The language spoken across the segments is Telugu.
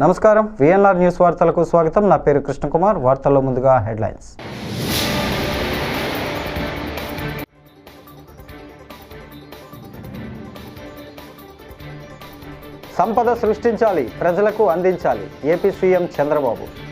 నమస్కారం. విఎన్ఆర్ న్యూస్ వార్తలకు స్వాగతం. నా పేరు కృష్ణకుమార్. వార్తల్లో ముందుగా హెడ్లైన్స్. సంపద సృష్టించాలి. ప్రజలకు అందించాలి. AP CM Chandrababu.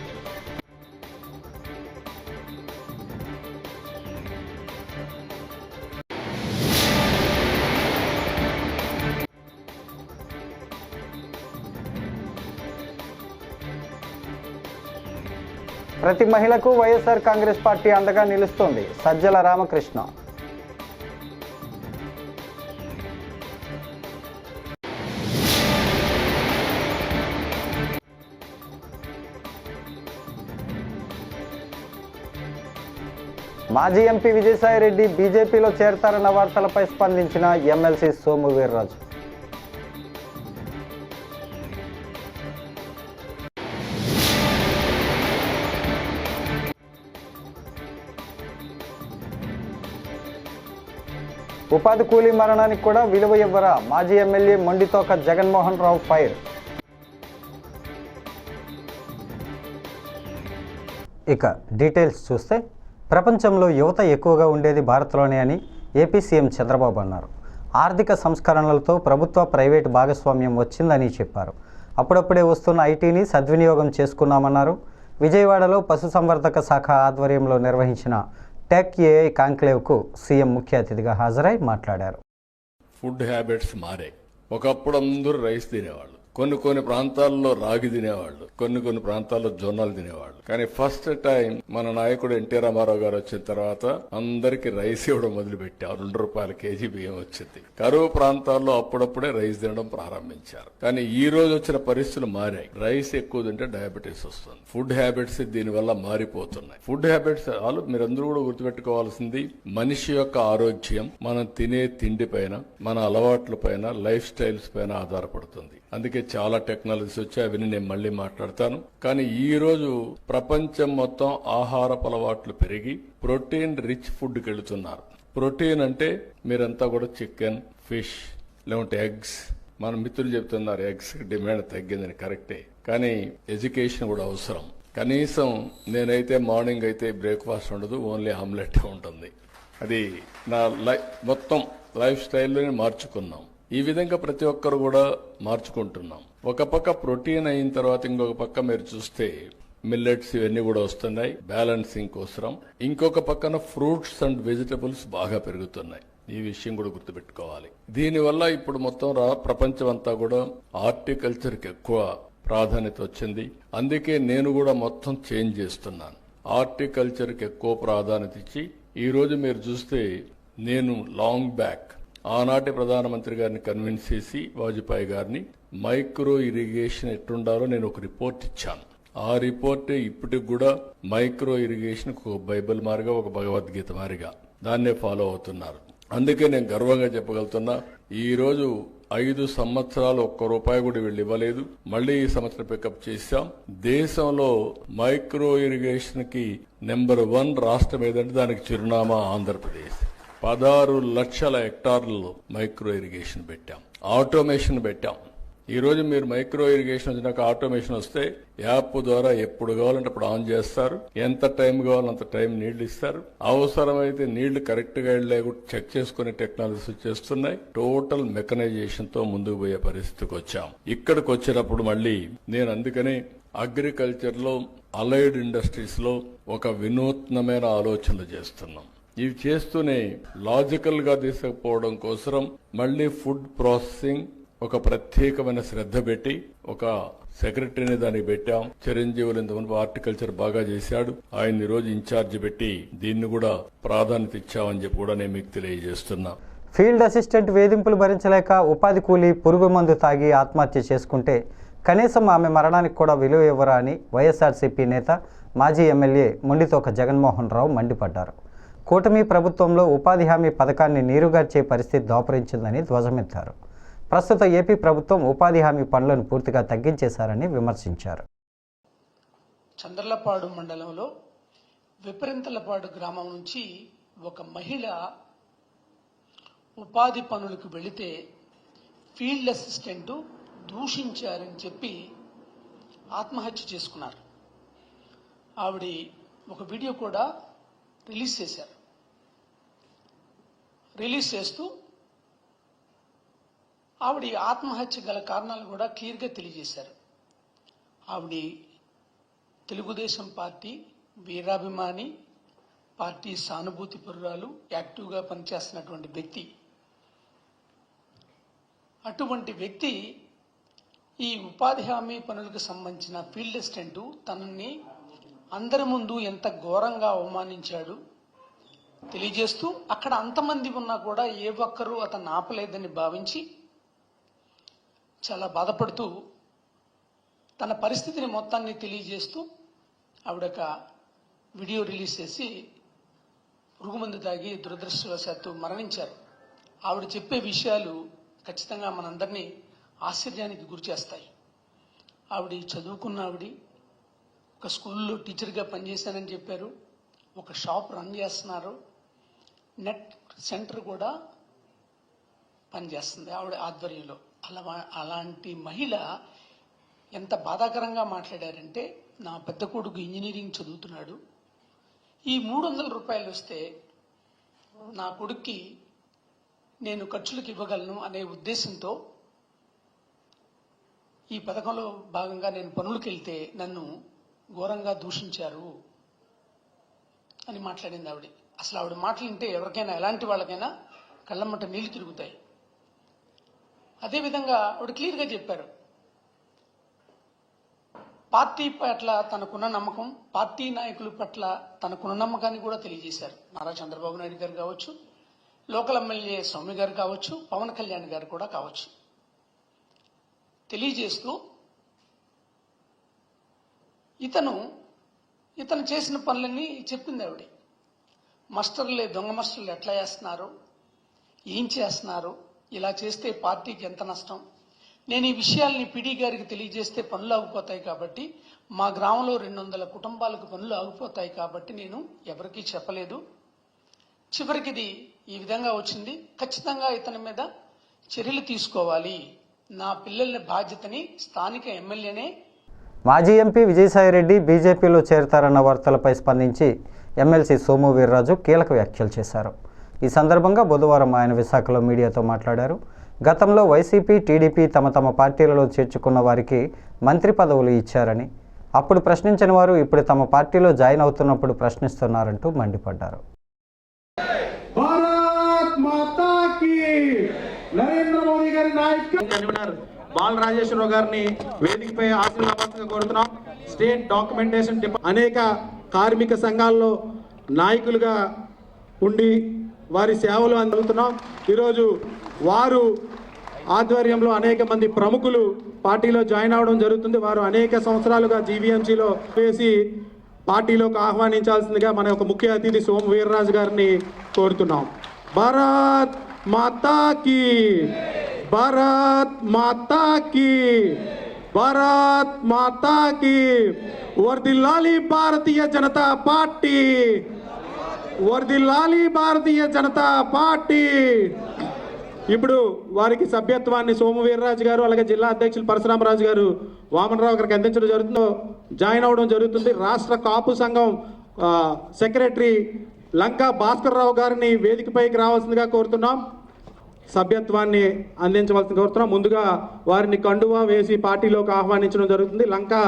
ప్రతి మహిళకు వైఎస్ఆర్ కాంగ్రెస్ పార్టీ అండగా నిలుస్తోంది. సజ్జల రామకృష్ణ. మాజీ ఎంపీ విజయసాయిరెడ్డి బీజేపీలో చేరతారన్న వార్తలపై స్పందించిన ఎమ్మెల్సీ సోము వీర్రాజు. ఉపాధి కూలీ మరణానికి కూడా విలువ ఇవ్వరా? మాజీ ఎమ్మెల్యే మొండితోక జగన్మోహన్ రావు ఫైర్. ఇక డీటెయిల్స్ చూస్తే ప్రపంచంలో యువత ఎక్కువగా ఉండేది భారత్లోనే అని ఏపీ సీఎం చంద్రబాబు అన్నారు. ఆర్థిక సంస్కరణలతో ప్రభుత్వ ప్రైవేటు భాగస్వామ్యం వచ్చిందని చెప్పారు. అప్పుడప్పుడే వస్తున్న ఐటీని సద్వినియోగం చేసుకున్నామన్నారు. విజయవాడలో పశుసంవర్ధక శాఖ ఆధ్వర్యంలో నిర్వహించిన టెక్ ఏఐ కాంక్లేవ్కు సీఎం ముఖ్య అతిథిగా హాజరై మాట్లాడారు. ఫుడ్ హ్యాబిట్స్ మారాయి ఒకప్పుడు అందరూ రైస్ తినేవాళ్ళు. కొన్ని కొన్ని ప్రాంతాల్లో రాగి తినేవాళ్ళు కొన్ని కొన్ని ప్రాంతాల్లో జొన్నలు తినేవాళ్ళు. కానీ ఫస్ట్ టైం మన నాయకుడు ఎన్టీ రామారావు గారు వచ్చిన తర్వాత అందరికి రైస్ ఇవ్వడం మొదలు పెట్టారు రెండు రూపాయల కేజీ బియ్యం వచ్చింది. కరువు ప్రాంతాల్లో అప్పుడప్పుడే రైస్ తినడం ప్రారంభించారు. కానీ ఈ రోజు వచ్చిన పరిస్థితులు మారాయి. రైస్ ఎక్కువ తింటే డయాబెటీస్ వస్తుంది. ఫుడ్ హ్యాబిట్స్ దీనివల్ల మారిపోతున్నాయి. ఫుడ్ హ్యాబిట్స్ వాళ్ళు మీరందరూ కూడా గుర్తుపెట్టుకోవాల్సింది మనిషి యొక్క ఆరోగ్యం మనం తినే తిండి పైన మన అలవాట్ల పైన లైఫ్ స్టైల్స్ పైన ఆధారపడుతుంది. అందుకే చాలా టెక్నాలజీస్ వచ్చాయి అవన్నీ నేను మళ్ళీ మాట్లాడతాను. కానీ ఈ రోజు ప్రపంచం మొత్తం ఆహారపు అలవాట్లు పెరిగి ప్రోటీన్ రిచ్ ఫుడ్కి వెళుతున్నారు. ప్రోటీన్ అంటే మీరంతా కూడా చికెన్ ఫిష్ లేకుంటే ఎగ్స్. మన మిత్రులు చెప్తున్నారు ఎగ్స్ డిమాండ్ తగ్గిందని కరెక్టే. కానీ ఎడ్యుకేషన్ కూడా అవసరం. కనీసం నేనైతే మార్నింగ్ అయితే బ్రేక్ఫాస్ట్ ఉండదు ఓన్లీ ఆమ్లెట్ ఉంటుంది. అది నా లై మొత్తం లైఫ్ స్టైల్లోనే మార్చుకున్నాం. ఈ విధంగా ప్రతి ఒక్కరు కూడా మార్చుకుంటున్నాం. ఒక పక్క ప్రోటీన్ అయిన తర్వాత ఇంకొక పక్క మీరు చూస్తే మిల్లెట్స్ ఇవన్నీ కూడా వస్తున్నాయి బ్యాలెన్సింగ్ కోసరం. ఇంకొక పక్కన ఫ్రూట్స్ అండ్ వెజిటబుల్స్ బాగా పెరుగుతున్నాయి. ఈ విషయం కూడా గుర్తుపెట్టుకోవాలి. దీనివల్ల ఇప్పుడు మొత్తం రా ప్రపంచం అంతా కూడా హార్టికల్చర్కి ఎక్కువ ప్రాధాన్యత వచ్చింది. అందుకే నేను కూడా మొత్తం చేంజ్ చేస్తున్నాను. హార్టికల్చర్కి ఎక్కువ ప్రాధాన్యత ఇచ్చి ఈ రోజు మీరు చూస్తే నేను లాంగ్ బ్యాక్ ఆనాటి ప్రధానమంత్రి గారిని కన్విన్స్ చేసి వాజ్పేయి గారిని మైక్రో ఇరిగేషన్ ఎట్టుండాలో నేను ఒక రిపోర్ట్ ఇచ్చాను. ఆ రిపోర్ట్ ఇప్పటికి కూడా మైక్రో ఇరిగేషన్ ఒక బైబిల్ మారిగా ఒక భగవద్గీత మారిగా. దాన్నే ఫాలో అవుతున్నారు. అందుకే నేను గర్వంగా చెప్పగలుగుతున్నా ఈరోజు ఐదు సంవత్సరాలు ఒక్క రూపాయి కూడా వీళ్ళు ఇవ్వలేదు. మళ్ళీ ఈ సంవత్సరం పికప్ చేశాం. దేశంలో మైక్రో ఇరిగేషన్కి నెంబర్ వన్ రాష్ట్రం ఏదంటే దానికి చిరునామా ఆంధ్రప్రదేశ్. పదహారు లక్షల హెక్టార్లు మైక్రో ఇరిగేషన్ పెట్టాం. ఆటోమేషన్ పెట్టాం. ఈరోజు మీరు మైక్రో ఇరిగేషన్ వచ్చినాక ఆటోమేషన్ వస్తే యాప్ ద్వారా ఎప్పుడు కావాలంటే అప్పుడు ఆన్ చేస్తారు. ఎంత టైం కావాలంటే అంత టైం నీళ్ళు ఇస్తారు. అవసరమైతే నీళ్ళు కరెక్ట్గా లేకుండా చెక్ చేసుకునే టెక్నాలజీస్ వచ్చేస్తున్నాయి. టోటల్ మెకనైజేషన్తో ముందుకు పోయే పరిస్థితికి వచ్చాం. ఇక్కడికి వచ్చినప్పుడు మళ్ళీ నేను అందుకని అగ్రికల్చర్లో అలైడ్ ఇండస్ట్రీస్లో ఒక వినూత్నమైన ఆలోచనలు చేస్తున్నాం. ఇవి చేస్తూనే లాజికల్గా తీసుకుపోవడం కోసం మళ్ళీ ఫుడ్ ప్రాసెసింగ్ ఒక ప్రత్యేకమైన శ్రద్ధ పెట్టి ఒక సెక్రటరీని దానికి పెట్టాం. చిరంజీవులు ఇంతకుముందు హార్టికల్చర్ బాగా చేశాడు. ఆయన ఈరోజు రోజు ఇన్ఛార్జ్ పెట్టి దీన్ని కూడా ప్రాధాన్యత ఇచ్చామని చెప్పి కూడా నేను మీకు తెలియజేస్తున్నా. ఫీల్డ్ అసిస్టెంట్ వేధింపులు భరించలేక ఉపాధి కూలీ పురుగు మందు తాగి ఆత్మహత్య చేసుకుంటే కనీసం ఆమె మరణానికి కూడా విలువ ఇవ్వరా అని వైఎస్ఆర్సీపీ నేత మాజీ ఎమ్మెల్యే మొండితోక జగన్మోహన్ రావు మండిపడ్డారు. కూటమి ప్రభుత్వంలో ఉపాధి హామీ పథకాన్ని నీరుగార్చే పరిస్థితి దాపరించిందని ధ్వజమెత్తారు. ప్రస్తుత ఏపీ ప్రభుత్వం ఉపాధి హామీ పనులను పూర్తిగా తగ్గించేశారని విమర్శించారు. చంద్రలపాడు మండలంలో విపరింతలపాడు గ్రామం నుంచి ఒక మహిళ ఉపాధి పనులకు వెళితే ఫీల్డ్ అసిస్టెంట్ దూషించారని చెప్పి ఆత్మహత్య చేసుకున్నారు. ఆవిడ ఒక వీడియో కూడా రిలీజ్ చేశారు. రిలీజ్ చేస్తూ ఆవిడ ఆత్మహత్య గల కారణాలు కూడా క్లియర్గా తెలియజేశారు. ఆవిడ తెలుగుదేశం పార్టీ వీరాభిమాని పార్టీ సానుభూతి పరురాలు యాక్టివ్గా పనిచేస్తున్నటువంటి వ్యక్తి. అటువంటి వ్యక్తి ఈ ఉపాధి హామీ పనులకు సంబంధించిన ఫీల్డ్ అసిస్టెంట్ తనని అందరి ముందు ఎంత ఘోరంగా అవమానించాడు తెలియజేస్తూ అక్కడ అంతమంది ఉన్నా కూడా ఏ ఒక్కరూ అతను ఆపలేదని భావించి చాలా బాధపడుతూ తన పరిస్థితిని మొత్తాన్ని తెలియజేస్తూ ఆవిడొక వీడియో రిలీజ్ చేసి పురుగుమందు తాగి దురదృష్టవశాత్తు మరణించారు. ఆవిడ చెప్పే విషయాలు ఖచ్చితంగా మనందరినీ ఆశ్చర్యానికి గురిచేస్తాయి. ఆవిడ చదువుకున్న ఆవిడ ఒక స్కూల్లో టీచర్గా పనిచేశానని చెప్పారు. ఒక షాప్ రన్ చేస్తున్నారు. నెట్ సెంటర్ కూడా పనిచేస్తుంది ఆవిడ ఆధ్వర్యంలో. అలా అలాంటి మహిళ ఎంత బాధాకరంగా మాట్లాడారంటే నా పెద్ద కొడుకు ఇంజనీరింగ్ చదువుతున్నాడు. ఈ మూడు వందల రూపాయలు వస్తే నా కొడుక్కి నేను ఖర్చులకు ఇవ్వగలను అనే ఉద్దేశంతో ఈ పథకంలో భాగంగా నేను పనులకు వెళ్తే నన్ను ఘోరంగా దూషించారు. అని మాట్లాడింది ఆవిడ. అసలు ఆవిడ మాటలు వింటే ఎవరికైనా ఎలాంటి వాళ్ళకైనా కళ్ళమ్మట నీళ్ళు తిరుగుతాయి. అదేవిధంగా ఆవిడ క్లియర్గా చెప్పారు. పార్టీ పట్ల తనకున్న నమ్మకం పార్టీ నాయకుల పట్ల తనకున్న నమ్మకాన్ని కూడా తెలియజేశారు. నారా చంద్రబాబు నాయుడు గారు కావచ్చు లోకల్ ఎమ్మెల్యే స్వామి గారు కావచ్చు పవన్ కళ్యాణ్ గారు కూడా కావచ్చు. తెలియజేస్తూ ఇతను ఇతను చేసిన పనులన్నీ చెప్పింది ఆవిడ. మాస్టర్లే దొంగ మాస్టర్లు ఎట్లా చేస్తున్నారు? ఏం చేస్తున్నారు? ఇలా చేస్తే పార్టీకి ఎంత నష్టం? నేను ఈ విషయాల్ని పిడి గారికి తెలియజేస్తే పనులు ఆగిపోతాయి కాబట్టి మా గ్రామంలో రెండు వందల కుటుంబాలకు పనులు ఆగిపోతాయి కాబట్టి నేను ఎవరికీ చెప్పలేదు. చివరికి ఇది ఈ విధంగా వచ్చింది. ఖచ్చితంగా ఇతని మీద చర్యలు తీసుకోవాలి. నా పిల్లల బాధ్యతని స్థానిక ఎమ్మెల్యేనే మాజీ ఎంపీ విజయసాయిరెడ్డి బీజేపీలో చేరతారన్న వార్తలపై స్పందించి ఎమ్మెల్సీ సోము వీర్రాజు కీలక వ్యాఖ్యలు చేశారు. ఈ సందర్భంగా బుధవారం ఆయన విశాఖలో మీడియాతో మాట్లాడారు. గతంలో వైసీపీ టీడీపీ తమ తమ పార్టీలలో చేర్చుకున్న వారికి మంత్రి పదవులు ఇచ్చారని అప్పుడు ప్రశ్నించిన వారు ఇప్పుడు తమ పార్టీలో జాయిన్ అవుతున్నప్పుడు ప్రశ్నిస్తున్నారంటూ మండిపడ్డారు. నరేంద్ర మోదీ గారి నాయకత్వం బాల రాజేశ్వరరావు గారిని వేదికపై ఆశీర్వాదంగా కోరుతున్నాం. స్టేట్ డాక్యుమెంటేషన్ అనేక కార్మిక సంఘాల్లో నాయకులుగా ఉండి వారి సేవలు అందుతున్నాం. ఈరోజు వారు ఆధ్వర్యంలో అనేక మంది ప్రముఖులు పార్టీలో జాయిన్ అవడం జరుగుతుంది. వారు అనేక సంవత్సరాలుగా జీవీఎంసీలో వేసి పార్టీలోకి ఆహ్వానించాల్సిందిగా మన యొక్క ముఖ్య అతిథి సోమ వీర్రాజు గారిని కోరుతున్నాం. భారత్ మాతాకి! భారత్ మాతాకి భరత్ భారత్ మాతా కీ వర్దిల్లాలి భారతీయ జనతా పార్టీ వర్దిల్లాలి భారతీయ జనతా పార్టీ ఇప్పుడు వారికి సభ్యత్వాన్ని సోము వీర్రాజు గారు అలాగే జిల్లా అధ్యక్షులు పరశురామరాజు గారు వామనరావు గారికి అందించడం జరుగుతుందో జాయిన్ అవడం జరుగుతుంది. రాష్ట్ర కాపు సంఘం సెక్రటరీ లంకా భాస్కర్ రావు గారిని వేదికపైకి రావాల్సిందిగా కోరుతున్నాం. సభ్యత్వాన్ని అందించవలసిన కోరుతున్నాం ముందుగా వారిని కండువా వేసి పార్టీలోకి ఆహ్వానించడం జరుగుతుంది. లంకా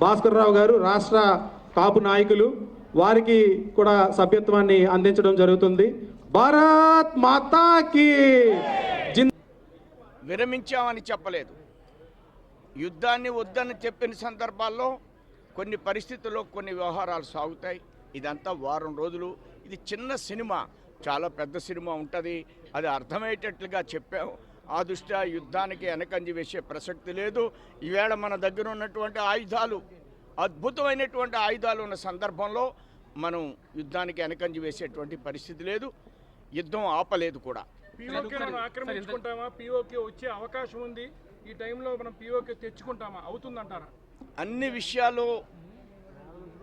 భాస్కర్రావు గారు రాష్ట్ర కాపు నాయకులు. వారికి కూడా సభ్యత్వాన్ని అందించడం జరుగుతుంది. భారత్ మాతాకి! విరమించామని చెప్పలేదు. యుద్ధాన్ని వద్దని చెప్పిన సందర్భాల్లో కొన్ని పరిస్థితుల్లో కొన్ని వ్యవహారాలు సాగుతాయి. ఇదంతా వారం రోజులు. ఇది చిన్న సినిమా. చాలా పెద్ద సినిమా ఉంటుంది. అది అర్థమయ్యేటట్లుగా చెప్పాం ఆ దృష్ట్యా యుద్ధానికి వెనకంజి వేసే ప్రసక్తి లేదు. ఈవేళ మన దగ్గర ఉన్నటువంటి ఆయుధాలు అద్భుతమైనటువంటి ఆయుధాలు ఉన్న సందర్భంలో మనం యుద్ధానికి వెనకంజి వేసేటువంటి పరిస్థితి లేదు. యుద్ధం ఆపలేదు కూడా. పీఓకే మనం ఆక్రమించుకుంటామా? పీఓకే వచ్చే అవకాశం ఉంది. ఈ టైంలో మనం పీఓకే తెచ్చుకుంటామా? అవుతుందంటారా? అన్ని విషయాలు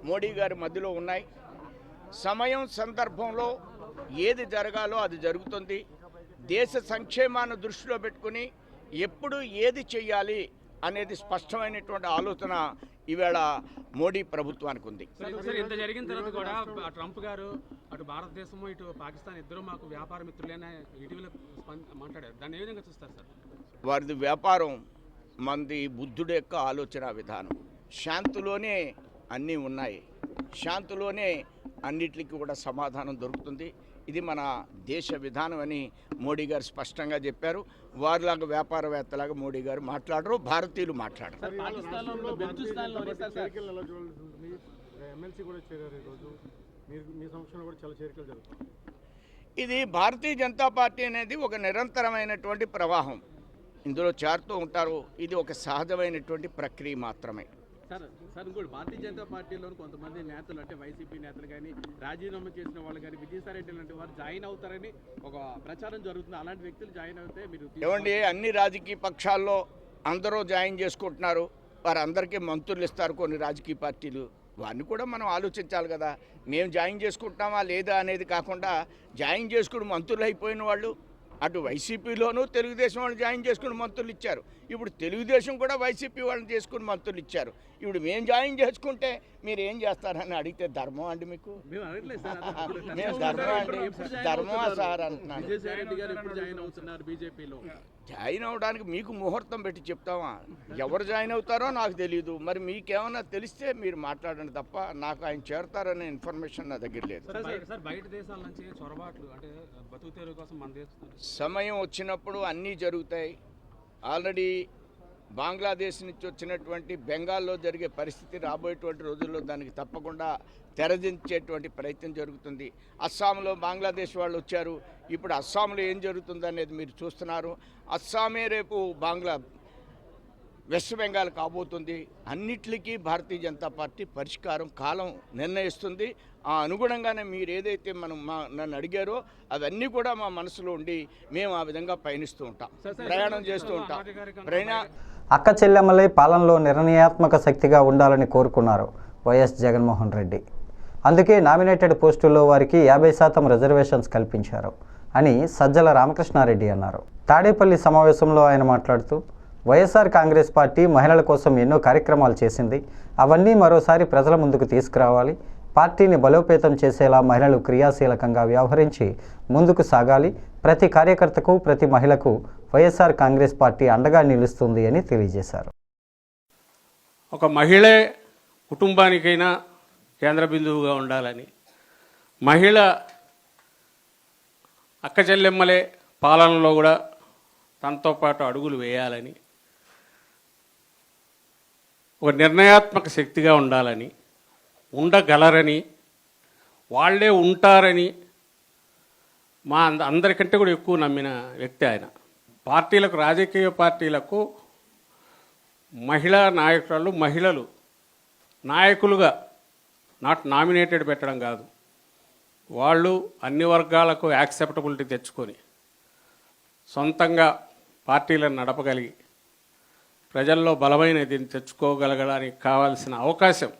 మోడీ గారి మధ్యలో ఉన్నాయి. సమయం సందర్భంలో ఏది జరగాలో అది జరుగుతుంది. దేశ సంక్షేమాన్ని దృష్టిలో పెట్టుకుని ఎప్పుడు ఏది చెయ్యాలి అనేది స్పష్టమైనటువంటి ఆలోచన ఈవేళ మోడీ ప్రభుత్వానికి ఉంది. సార్ ఇంత జరిగిన తర్వాత కూడా ట్రంప్ గారు అటు భారతదేశము ఇటు పాకిస్తాన్ ఇద్దరు మాకు వ్యాపార మిత్రులేనే ఇటీవల మాట్లాడారు. దాన్ని ఏ విధంగా చూస్తారు సార్? వారిది వ్యాపారం మంది బుద్ధుడు యొక్క ఆలోచన విధానం. శాంతిలోనే అన్నీ ఉన్నాయి. శాంతిలోనే అన్నిటికీ కూడా సమాధానం దొరుకుతుంది. ఇది మన దేశ విధానం అని మోడీ గారు స్పష్టంగా చెప్పారు. వారిలాగా వ్యాపారవేత్తలాగా మోడీ గారు మాట్లాడరు భారతీయులు మాట్లాడరు. ఇది భారతీయ జనతా పార్టీ అనేది ఒక నిరంతరమైనటువంటి ప్రవాహం. ఇందులో చేరుతూ ఉంటారు. ఇది ఒక సహజమైనటువంటి ప్రక్రియ మాత్రమే. సార్ ఇంకోటి భారతీయ జనతా పార్టీలో కొంతమంది నేతలు అంటే వైసీపీ నేతలు కానీ రాజీనామా చేసిన వాళ్ళు కానీ విజయసాయిరెడ్డి లాంటి వారు జాయిన్ అవుతారని ఒక ప్రచారం జరుగుతుంది. అలాంటి వ్యక్తులు జాయిన్ అవుతే మీరు ఏమండి అన్ని రాజకీయ పక్షాల్లో అందరూ జాయిన్ చేసుకుంటున్నారు. వారందరికీ మంత్రులు ఇస్తారు కొన్ని రాజకీయ పార్టీలు. వారిని కూడా మనం ఆలోచించాలి కదా. మేము జాయిన్ చేసుకుంటున్నామా లేదా అనేది కాకుండా జాయిన్ చేసుకుని మంత్రులు అయిపోయిన వాళ్ళు అటు వైసీపీలోనూ తెలుగుదేశం వాళ్ళు జాయిన్ చేసుకుని మంత్రులు ఇచ్చారు. ఇప్పుడు తెలుగుదేశం కూడా వైసీపీ వాళ్ళని చేసుకుని మంత్రులు ఇచ్చారు. ఇప్పుడు మేము జాయిన్ చేసుకుంటే మీరు ఏం చేస్తారని అడిగితే ధర్మం అండి మీకు? మేము ధర్మం అండి. అవుతున్నారు? సార్ అంటున్నాను. జాయిన్ అవుతున్నారు బీజేపీలో? జాయిన్ అవడానికి మీకు ముహూర్తం పెట్టి చెప్తామా ఎవరు జాయిన్ అవుతారో నాకు తెలియదు మరి మీకేమన్నా తెలిస్తే మీరు మాట్లాడండి తప్ప నాకు ఆయన చేరతారనే ఇన్ఫర్మేషన్ నా దగ్గర లేదు. సమయం వచ్చినప్పుడు అన్నీ జరుగుతాయి. ఆల్రెడీ బంగ్లాదేశ్ నుంచి వచ్చినటువంటి బెంగాల్లో జరిగే పరిస్థితి రాబోయేటువంటి రోజుల్లో దానికి తప్పకుండా తెరదించేటువంటి ప్రయత్నం జరుగుతుంది. అస్సాంలో బంగ్లాదేశ్ వాళ్ళు వచ్చారు. ఇప్పుడు అస్సాంలో ఏం జరుగుతుంది అనేది మీరు చూస్తున్నారు. అస్సామే రేపు బంగ్లా వెస్ట్ బెంగాల్ కాబోతుంది. అన్నిటికీ భారతీయ జనతా పార్టీ పరిష్కారం కాలం నిర్ణయిస్తుంది. ఆ అనుగుణంగానే మీరు ఏదైతే మనం మా నన్ను అడిగారో అవన్నీ కూడా మా మనసులో ఉండి మేము ఆ విధంగా పయనిస్తూ ఉంటాం. ప్రయాణం చేస్తూ ఉంటాం. ప్రయాణ అక్క చెల్లెమ్మలే పాలనలో నిర్ణయాత్మక శక్తిగా ఉండాలని కోరుకున్నారు వైఎస్ జగన్మోహన్ రెడ్డి. అందుకే నామినేటెడ్ పోస్టుల్లో వారికి యాభై శాతం రిజర్వేషన్స్ కల్పించారు అని సజ్జల రామకృష్ణారెడ్డి అన్నారు. తాడేపల్లి సమావేశంలో ఆయన మాట్లాడుతూ వైఎస్ఆర్ కాంగ్రెస్ పార్టీ మహిళల కోసం ఎన్నో కార్యక్రమాలు చేసింది. అవన్నీ మరోసారి ప్రజల ముందుకు తీసుకురావాలి. పార్టీని బలోపేతం చేసేలా మహిళలు క్రియాశీలకంగా వ్యవహరించి ముందుకు సాగాలి. ప్రతి కార్యకర్తకు ప్రతి మహిళకు వైఎస్ఆర్ కాంగ్రెస్ పార్టీ అండగా నిలుస్తుంది అని తెలియజేశారు. ఒక మహిళే కుటుంబానికైనా కేంద్ర బిందువుగా ఉండాలని మహిళ అక్క చెల్లెమ్మలే పాలనలో కూడా తనతో పాటు అడుగులు వేయాలని ఒక నిర్ణయాత్మక శక్తిగా ఉండాలని ఉండగలరని వాళ్ళే ఉంటారని మా అంద- అందరికంటే కూడా ఎక్కువ నమ్మిన వ్యక్తి ఆయన. పార్టీలకు రాజకీయ పార్టీలకు మహిళా నాయకురాలు మహిళలు నాయకులుగా నాట్ నామినేటెడ్ పెట్టడం కాదు. వాళ్ళు అన్ని వర్గాలకు యాక్సెప్టబిలిటీ తెచ్చుకొని సొంతంగా పార్టీలను నడపగలిగి ప్రజల్లో బలమైన దీన్ని తెచ్చుకోగలగడానికి కావాల్సిన అవకాశం.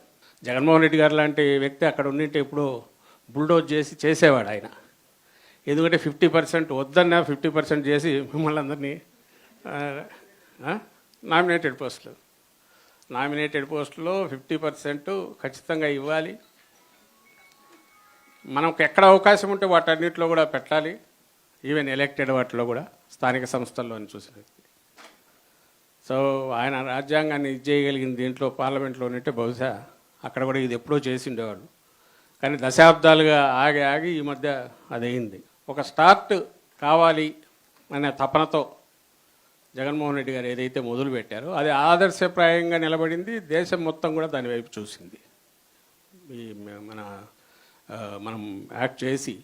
జగన్మోహన్ రెడ్డి గారు లాంటి వ్యక్తి అక్కడ ఉండింటే ఇప్పుడు బుల్డోజ్ చేసి చేసేవాడు ఆయన. ఎందుకంటే ఫిఫ్టీ పర్సెంట్ వద్దన్నా ఫిఫ్టీ పర్సెంట్ చేసి మిమ్మల్ని అందరినీ నామినేటెడ్ పోస్టులు. నామినేటెడ్ పోస్టులో ఫిఫ్టీ పర్సెంట్ ఖచ్చితంగా ఇవ్వాలి. మనకు ఎక్కడ అవకాశం ఉంటే వాటన్నిటిలో కూడా పెట్టాలి. ఈవెన్ ఎలక్టెడ్ వాటిలో కూడా స్థానిక సంస్థల్లోని చూసిన సో ఆయన రాజ్యాంగాన్ని ఇది చేయగలిగిన దీంట్లో పార్లమెంట్లో ఉంటే బహుశా అక్కడ కూడా ఇది ఎప్పుడో చేసి కానీ దశాబ్దాలుగా ఆగి ఆగి ఈ మధ్య అదయింది. ఒక స్టార్ట్ కావాలి అనే తపనతో జగన్మోహన్ రెడ్డి గారు ఏదైతే మొదలుపెట్టారో అది ఆదర్శప్రాయంగా నిలబడింది దేశం మొత్తం కూడా దాని వైపు చూసింది. ఈ మన మనం యాక్ట్ చేసి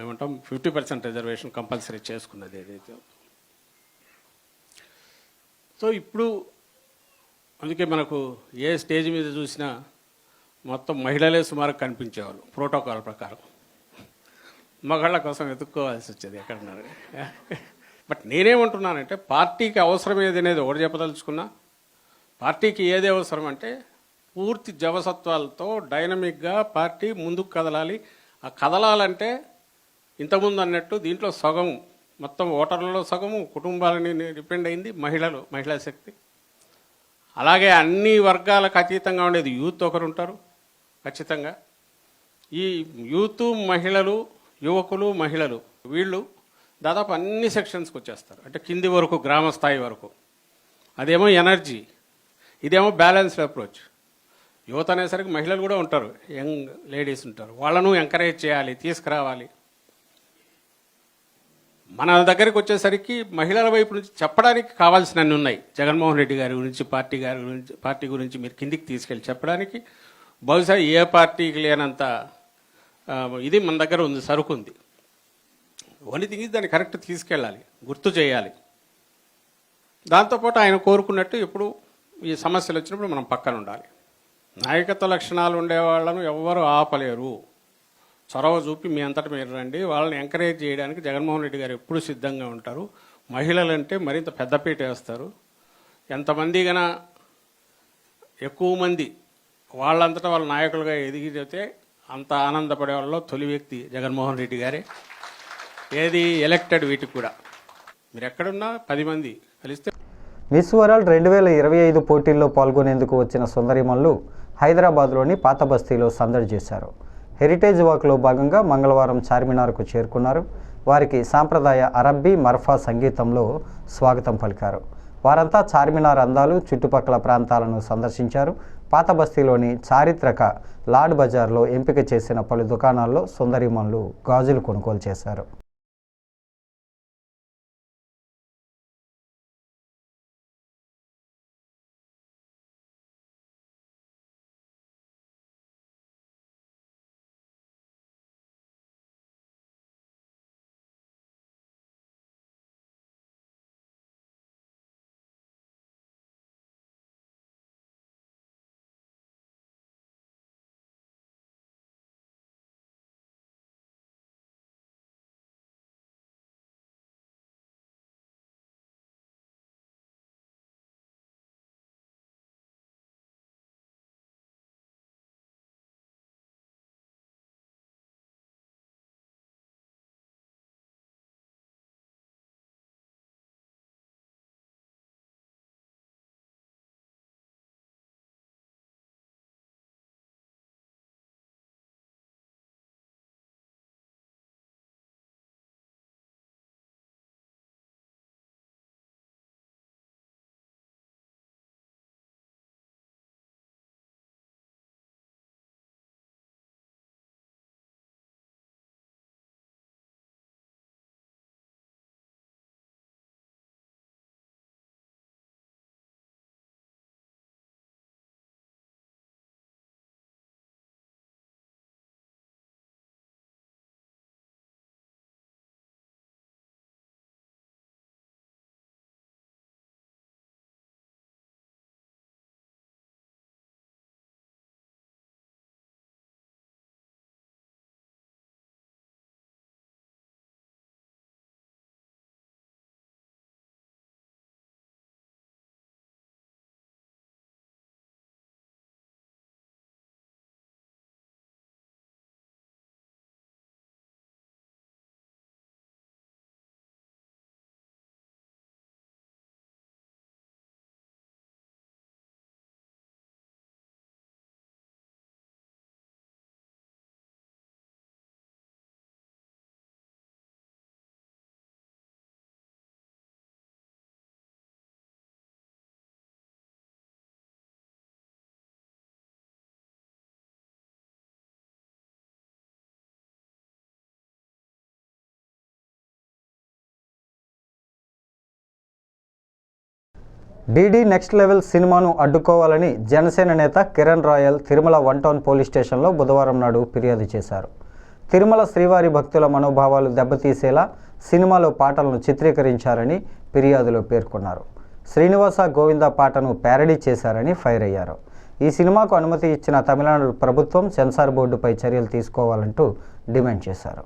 ఏమంటాం ఫిఫ్టీ పర్సెంట్ రిజర్వేషన్ కంపల్సరీ చేసుకున్నది ఏదైతే సో ఇప్పుడు అందుకే మనకు ఏ స్టేజ్ మీద చూసినా మొత్తం మహిళలే సుమారు కనిపించేవాళ్ళు ప్రోటోకాల్ ప్రకారం. మగాళ్ళ కోసం వెతుక్కోవాల్సి వచ్చేది ఎక్కడున్నారు. బట్ నేనేమంటున్నానంటే పార్టీకి అవసరం ఏది అనేది ఒకటి చెప్పదలుచుకున్నా పార్టీకి ఏది అవసరం అంటే పూర్తి జవసత్వాలతో డైనమిక్గా పార్టీ ముందుకు కదలాలి. ఆ కదలాలంటే ఇంతకుముందు అన్నట్టు దీంట్లో సగం మొత్తం ఓటర్లలో సగము కుటుంబాలని డిపెండ్ అయింది మహిళలు మహిళా శక్తి. అలాగే అన్ని వర్గాలకు అతీతంగా ఉండేది యూత్ ఒకరు ఉంటారు ఖచ్చితంగా. ఈ యూత్ మహిళలు యువకులు మహిళలు వీళ్ళు దాదాపు అన్ని సెక్షన్స్కి వచ్చేస్తారు. అంటే కింది వరకు గ్రామ స్థాయి వరకు. అదేమో ఎనర్జీ ఇదేమో బ్యాలెన్స్డ్ అప్రోచ్. యువత అనేసరికి మహిళలు కూడా ఉంటారు యంగ్ లేడీస్ ఉంటారు. వాళ్ళను ఎంకరేజ్ చేయాలి తీసుకురావాలి. మన దగ్గరికి వచ్చేసరికి మహిళల వైపు నుంచి చెప్పడానికి కావాల్సినన్ని ఉన్నాయి. జగన్మోహన్ రెడ్డి గారి గురించి పార్టీ గారి గురించి పార్టీ గురించి మీరు కిందికి తీసుకెళ్ళి చెప్పడానికి. బహుశా ఏ పార్టీకి లేనంత ఇది మన దగ్గర ఉంది సరుకు ఉంది ఓన్లీ థింగ్ దాన్ని కరెక్ట్ తీసుకెళ్ళాలి గుర్తు చేయాలి. దాంతోపాటు ఆయన కోరుకున్నట్టు ఇప్పుడు ఈ సమస్యలు వచ్చినప్పుడు మనం పక్కన ఉండాలి. నాయకత్వ లక్షణాలు ఉండే వాళ్ళను ఎవ్వరు ఆపలేరు. చొరవ చూపి మీ అంతట మీరు రండి. వాళ్ళని ఎంకరేజ్ చేయడానికి జగన్మోహన్ రెడ్డి గారు ఎప్పుడు సిద్ధంగా ఉంటారు. మహిళలంటే మరింత పెద్దపీట వేస్తారు. ఎంతమంది గనా ఎక్కువ మంది వాళ్ళంతటా వాళ్ళ నాయకులుగా ఎదిగితే అంత ఆనందపడే వాళ్ళలో తొలి వ్యక్తి జగన్మోహన్ రెడ్డి గారే. ఏది ఎలక్టెడ్ వీటికి కూడా. మీరు ఎక్కడున్నా పది మంది కలిస్తే మిస్ వరల్డ్ రెండు వేల ఇరవై ఐదు పోటీల్లో పాల్గొనేందుకు వచ్చిన సుందరిమల్లు హైదరాబాద్లోని పాత బస్తీలో సందడి చేశారు. హెరిటేజ్ వాక్లో భాగంగా మంగళవారం చార్మినార్కు చేరుకున్నారు. వారికి సాంప్రదాయ అరబ్బీ మర్ఫా సంగీతంలో స్వాగతం పలికారు. వారంతా చార్మినార్ అందాలు చుట్టుపక్కల ప్రాంతాలను సందర్శించారు. పాత బస్తీలోని చారిత్రక లాడ్ బజార్లో ఎంపిక చేసిన పలు దుకాణాల్లో సుందరిమన్లు గాజులు కొనుగోలు చేశారు. డీడీ నెక్స్ట్ లెవెల్ సినిమాను అడ్డుకోవాలని జనసేన నేత Kiran Royal Tirumala one town police స్టేషన్లో బుధవారం నాడు ఫిర్యాదు చేశారు. తిరుమల శ్రీవారి భక్తుల మనోభావాలు దెబ్బతీసేలా సినిమాలో పాటలను చిత్రీకరించారని ఫిర్యాదులో పేర్కొన్నారు. శ్రీనివాస గోవింద పాటను ప్యారడీ చేశారని ఫైర్ అయ్యారు. ఈ సినిమాకు అనుమతి ఇచ్చిన తమిళనాడు ప్రభుత్వం సెన్సార్ బోర్డుపై చర్యలు తీసుకోవాలంటూ డిమాండ్ చేశారు.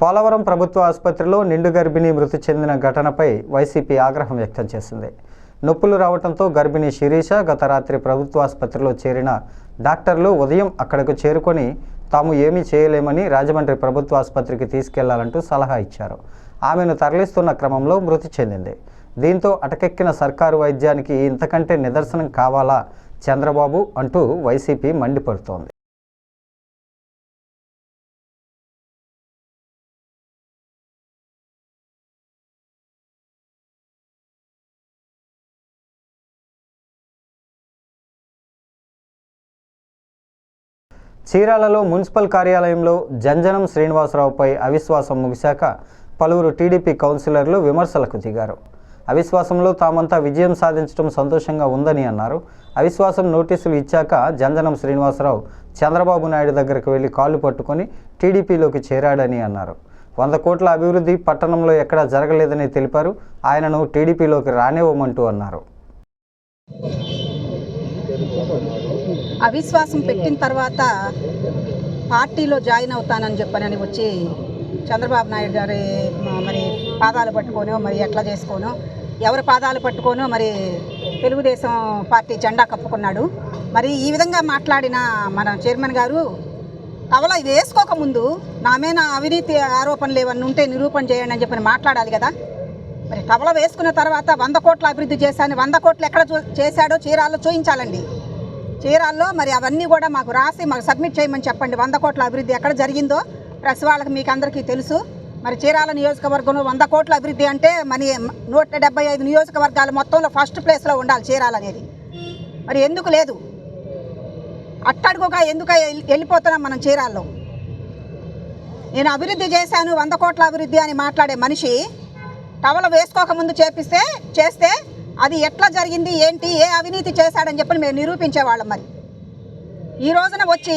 పోలవరం ప్రభుత్వ ఆసుపత్రిలో నిండు గర్భిణి మృతి చెందిన ఘటనపై వైసీపీ ఆగ్రహం వ్యక్తం చేసింది. నొప్పులు రావడంతో గర్భిణి శిరీష గత రాత్రి ప్రభుత్వ ఆసుపత్రిలో చేరిన డాక్టర్లు ఉదయం అక్కడకు చేరుకొని తాము ఏమీ చేయలేమని రాజమండ్రి ప్రభుత్వ ఆసుపత్రికి తీసుకెళ్ళాలంటూ సలహా ఇచ్చారు. ఆమెను తరలిస్తున్న క్రమంలో మృతి చెందింది. దీంతో అటకెక్కిన సర్కారు వైద్యానికి ఇంతకంటే నిదర్శనం కావాలా చంద్రబాబు అంటూ వైసీపీ మండిపడుతోంది. చీరాలలో మున్సిపల్ కార్యాలయంలో జంజనం శ్రీనివాసరావుపై అవిశ్వాసం ముగిశాక పలువురు టీడీపీ కౌన్సిలర్లు విమర్శలకు దిగారు. అవిశ్వాసంలో తామంతా విజయం సాధించడం సంతోషంగా ఉందని అన్నారు. అవిశ్వాసం నోటీసులు ఇచ్చాక జంజనం శ్రీనివాసరావు చంద్రబాబు నాయుడు దగ్గరకు వెళ్ళి కాళ్ళు పట్టుకొని టీడీపీలోకి చేరాడని అన్నారు. వంద కోట్ల అభివృద్ధి పట్టణంలో ఎక్కడా జరగలేదని తెలిపారు. ఆయనను టీడీపీలోకి రానివ్వమంటూ అన్నారు. అవిశ్వాసం పెట్టిన తర్వాత పార్టీలో జాయిన్ అవుతానని చెప్పనని వచ్చి చంద్రబాబు నాయుడు గారి మరి పాదాలు పట్టుకోను మరి ఎట్లా చేసుకోనో? ఎవరి పాదాలు పట్టుకోనో? మరి తెలుగుదేశం పార్టీ జెండా కప్పుకున్నాడు. మరి ఈ విధంగా మాట్లాడిన మన చైర్మన్ గారు కవల వేసుకోకముందు నా మీద అవినీతి ఆరోపణలు ఏమన్నా ఉంటే నిరూపణ చేయండి అని చెప్పని మాట్లాడాలి కదా. మరి కవల వేసుకున్న తర్వాత వంద కోట్ల అభివృద్ధి చేశాను వంద కోట్లు ఎక్కడ చూ చేశాడో చీరాల్లో చూయించాలండి. చీరాల్లో మరి అవన్నీ కూడా మాకు రాసి మాకు సబ్మిట్ చేయమని చెప్పండి. వంద కోట్ల అభివృద్ధి ఎక్కడ జరిగిందో ప్రెస్ వాళ్ళకి మీకు అందరికీ తెలుసు. మరి చీరాల నియోజకవర్గంలో వంద కోట్ల అభివృద్ధి అంటే మరి నూట డెబ్బై ఐదు నియోజకవర్గాలు మొత్తంలో ఫస్ట్ ప్లేస్లో ఉండాలి చీరాల అనేది. మరి ఎందుకు లేదు? అట్టడుగుగా ఎందుకు వెళ్ళిపోతున్నాం మనం చీరాల్లో? నేను అభివృద్ధి చేశాను వంద కోట్ల అభివృద్ధి అని మాట్లాడే మనిషి టవల వేసుకోకముందు చేపిస్తే చేస్తే అది ఎట్లా జరిగింది ఏంటి ఏ అవినీతి చేశాడని చెప్పి మేము నిరూపించేవాళ్ళం మరి. ఈ రోజున వచ్చి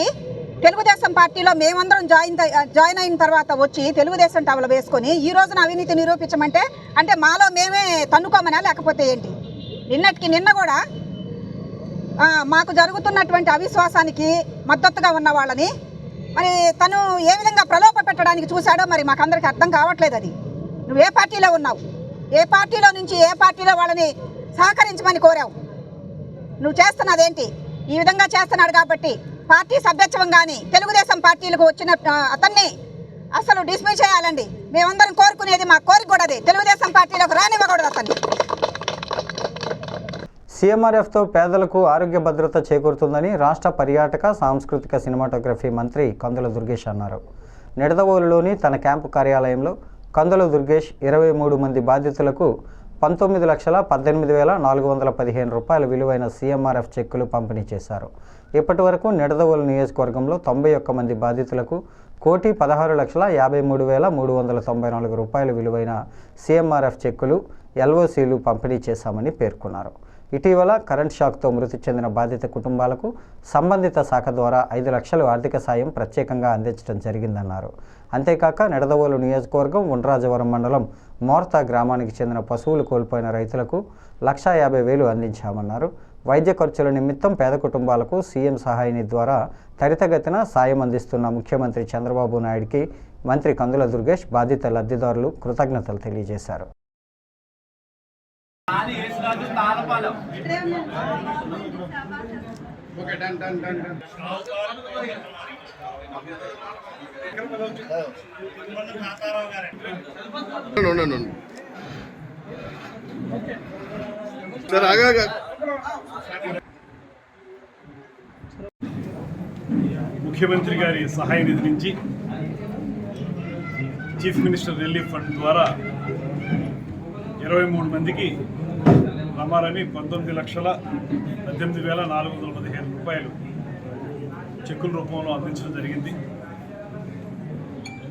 తెలుగుదేశం పార్టీలో మేమందరం జాయిన్ జాయిన్ అయిన తర్వాత వచ్చి తెలుగుదేశం టవల వేసుకొని ఈ రోజున అవినీతి నిరూపించమంటే అంటే మాలో మేమే తన్నుకోమనా లేకపోతే ఏంటి? నిన్నటికి నిన్న కూడా మాకు జరుగుతున్నటువంటి అవిశ్వాసానికి మద్దతుగా ఉన్న వాళ్ళని మరి తను ఏ విధంగా ప్రలోభ పెట్టడానికి చూశాడో మరి మాకందరికి అర్థం కావట్లేదు అది. నువ్వు ఏ పార్టీలో ఉన్నావు? ఏ పార్టీలో నుంచి ఏ పార్టీలో వాళ్ళని సహకరించమని కోరావు. నువ్వు చేస్తున్నదేంటి? ఈ విధంగా చేస్తున్నాడు కాబట్టి పార్టీ సభ్యత్వం కానీ తెలుగుదేశం పార్టీలకు వచ్చిన అతన్ని అసలు డిస్మిస్ చేయాలండి. మేమందరం కోరుకునేది మా కోరిక కూడా అదే. తెలుగుదేశం పార్టీలోకి రానివ్వకూడదు అతన్ని. సీఎంఆర్ఎఫ్తో పేదలకు ఆరోగ్య భద్రత చేకూరుతుందని రాష్ట్ర పర్యాటక సాంస్కృతిక సినిమాటోగ్రఫీ మంత్రి కందుల దుర్గేష్ అన్నారు. నిడదవోలులోని తన క్యాంపు కార్యాలయంలో కందుల దుర్గేష్ ఇరవై మూడు మంది బాధితులకు పంతొమ్మిది లక్షల పద్దెనిమిది వేల నాలుగు వందల పదిహేను రూపాయల విలువైన సీఎంఆర్ఎఫ్ చెక్కులు పంపిణీ చేశారు. ఇప్పటి వరకు నిడదవోలు నియోజకవర్గంలో తొంభై ఒక్క మంది బాధితులకు కోటి పదహారు లక్షల యాభై మూడు వేల మూడు వందల తొంభై నాలుగు రూపాయల విలువైన సీఎంఆర్ఎఫ్ చెక్కులు ఎల్ఓసీలు పంపిణీ చేశామని పేర్కొన్నారు. ఇటీవల కరెంట్ షాక్తో మృతి చెందిన బాధిత కుటుంబాలకు సంబంధిత శాఖ ద్వారా ఐదు లక్షలు ఆర్థిక సాయం ప్రత్యేకంగా అందించడం జరిగిందన్నారు. అంతేకాక నిడదవోలు నియోజకవర్గం ఉండ్రాజవరం మండలం మోర్తా గ్రామానికి చెందిన పశువులు కోల్పోయిన రైతులకు లక్షా యాభై వేలు అందించామన్నారు. వైద్య ఖర్చుల నిమిత్తం పేద కుటుంబాలకు సీఎం సహాయని ద్వారా త్వరితగతిన సాయం అందిస్తున్న ముఖ్యమంత్రి చంద్రబాబు నాయుడికి మంత్రి కందుల దుర్గేష్ బాధిత లబ్ధిదారులు కృతజ్ఞతలు తెలియజేశారు. సార్ ఆగా ముఖ్యమంత్రి గారి సహాయ నిధి నుంచి చీఫ్ మినిస్టర్ రిలీఫ్ ఫండ్ ద్వారా ఇరవై మూడు మందికి రమారని పంతొమ్మిది లక్షల పద్దెనిమిది వేల నాలుగు వందల పదిహేను రూపాయలు చెక్కుల రూపంలో అందించడం జరిగింది.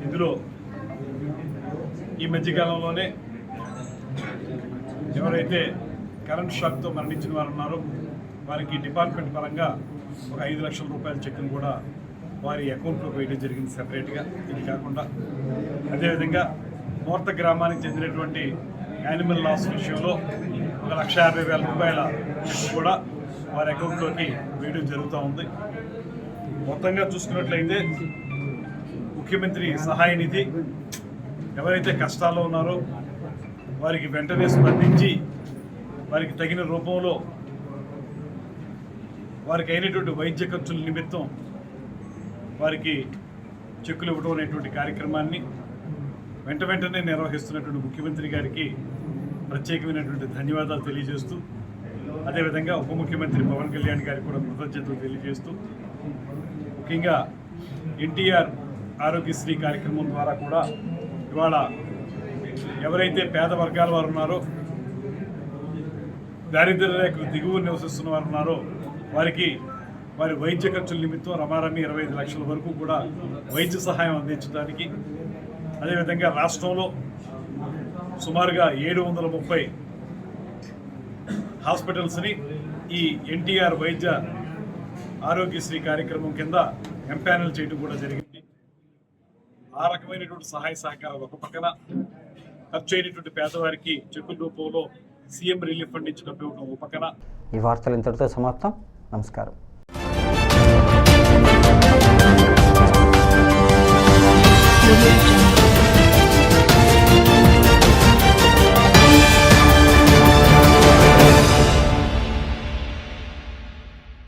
ఇందులో ఈ మధ్యకాలంలోనే ఎవరైతే కరెంట్ షాక్తో మరణించిన వారు ఉన్నారో వారికి డిపార్ట్మెంట్ పరంగా ఒక ఐదు లక్షల రూపాయల చెక్కును కూడా వారి అకౌంట్లో వేయడం జరిగింది సపరేట్గా. ఇది కాకుండా అదేవిధంగా మూర్త గ్రామానికి చెందినటువంటి యానిమల్ లాస్ విషయంలో ఒక లక్ష యాభై వేల రూపాయల కూడా వారి అకౌంట్లోకి వేయడం జరుగుతూ ఉంది. మొత్తంగా చూసుకున్నట్లయితే ముఖ్యమంత్రి సహాయ నిధి ఎవరైతే కష్టాల్లో ఉన్నారో వారికి వెంటనే స్పందించి వారికి తగిన రూపంలో వారికి అయినటువంటి వైద్య ఖర్చుల నిమిత్తం వారికి చెక్కులు ఇవ్వడం అనేటువంటి కార్యక్రమాన్ని వెంట వెంటనే నిర్వహిస్తున్నటువంటి ముఖ్యమంత్రి గారికి ప్రత్యేకమైనటువంటి ధన్యవాదాలు తెలియజేస్తూ అదేవిధంగా ఉప ముఖ్యమంత్రి పవన్ కళ్యాణ్ గారికి కూడా కృతజ్ఞతలు తెలియజేస్తూ ముఖ్యంగా ఎన్టీఆర్ ఆరోగ్యశ్రీ కార్యక్రమం ద్వారా కూడా ఇవాళ ఎవరైతే పేద వర్గాల వారు ఉన్నారో దారిద్ర్య దిగువ నివసిస్తున్న వారు ఉన్నారో వారికి వారి వైద్య ఖర్చుల నిమిత్తం రమారమి ఇరవై ఐదు లక్షల వరకు కూడా వైద్య సహాయం అందించడానికి అదేవిధంగా రాష్ట్రంలో సుమారుగా ఏడు వందల ముప్పై హాస్పిటల్స్ని ఈ ఎన్టీఆర్ వైద్య ఆరోగ్యశ్రీ కార్యక్రమం కింద ఎంపానల్ చేయడం కూడా జరిగింది. ఆ రకమైనటువంటి సహాయ సహకారాలు ఒక పక్కన ఖర్చు అయినటువంటి పేదవారికి చెక్కుల రూపంలో సీఎం రిలీఫ్ ఫండ్ ఇచ్చి డబ్బు ఇవ్వడం ఒక పక్కన. ఈ వార్తలు ఇంతటితో సమాప్తం. నమస్కారం.